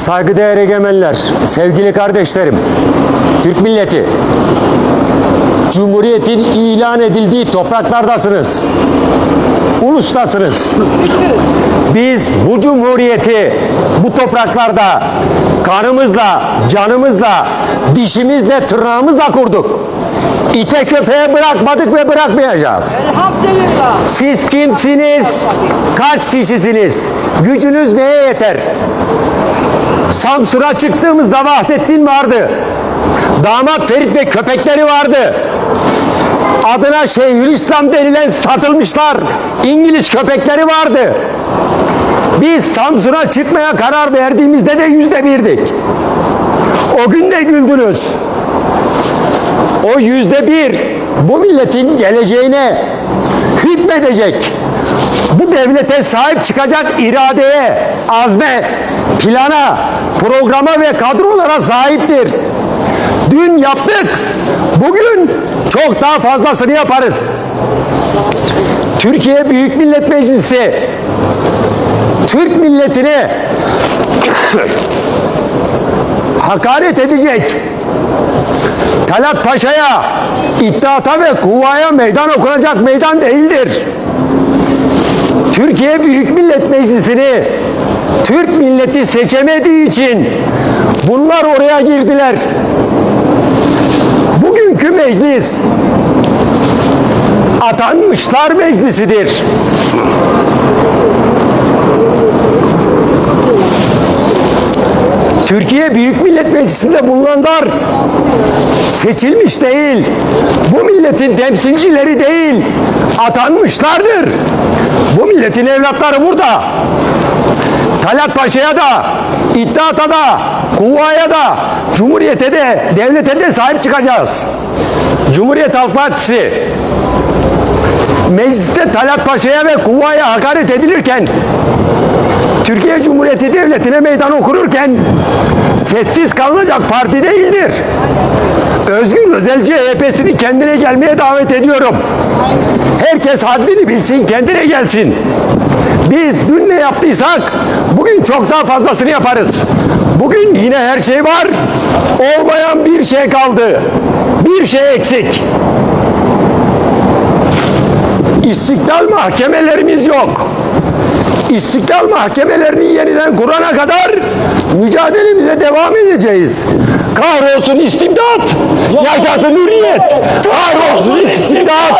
Saygıdeğer egemenler, sevgili kardeşlerim, Türk milleti, Cumhuriyetin ilan edildiği topraklardasınız. Ulustasınız. Biz bu cumhuriyeti bu topraklarda kanımızla, canımızla, dişimizle, tırnağımızla kurduk. İte köpeğe bırakmadık ve bırakmayacağız. Siz kimsiniz? Kaç kişisiniz? Gücünüz neye yeter? Samsun'a çıktığımızda Vahdettin vardı. Damat Ferit ve köpekleri vardı. Adına Şeyhülislam denilen satılmışlar. İngiliz köpekleri vardı. Biz Samsun'a çıkmaya karar verdiğimizde de yüzde birdik. O gün de güldünüz. O yüzde bir bu milletin geleceğine hükmedecek. Bu devlete sahip çıkacak iradeye, azme, plana, programa ve kadrolara sahiptir. Dün yaptık, bugün çok daha fazlasını yaparız. Türkiye Büyük Millet Meclisi Türk milletine hakaret edecek, Talat Paşa'ya, İttihat'a ve Kuvva'ya meydan okunacak meydan değildir. Türkiye Büyük Millet Meclisi'ni Türk milleti seçemediği için bunlar oraya girdiler. Bugünkü meclis atanmışlar meclisidir. Türkiye Büyük Millet Meclisi'nde bulunanlar seçilmiş değil, bu milletin temsilcileri değil, atanmışlardır. Bu milletin evlatları burada. Talat Paşa'ya da, İttihat'a da, Kuvva'ya da, Cumhuriyet'e de, devlete de sahip çıkacağız. Cumhuriyet Halk Partisi mecliste Talat Paşa'ya ve Kuvva'ya hakaret edilirken Türkiye Cumhuriyeti Devleti'ne meydan okururken sessiz kalınacak parti değildir. Özgür Özel CHP'sini kendine gelmeye davet ediyorum. Herkes haddini bilsin, kendine gelsin. Biz dün ne yaptıysak bugün çok daha fazlasını yaparız. Bugün yine her şey var. Olmayan bir şey kaldı. Bir şey eksik. İstiklal mahkemelerimiz yok. İstiklal mahkemelerini yeniden kurana kadar mücadelemize devam edeceğiz. Kahrolsun istibdat, yaşasın hürriyet. Kahrolsun istibdat, yaşasın hürriyet.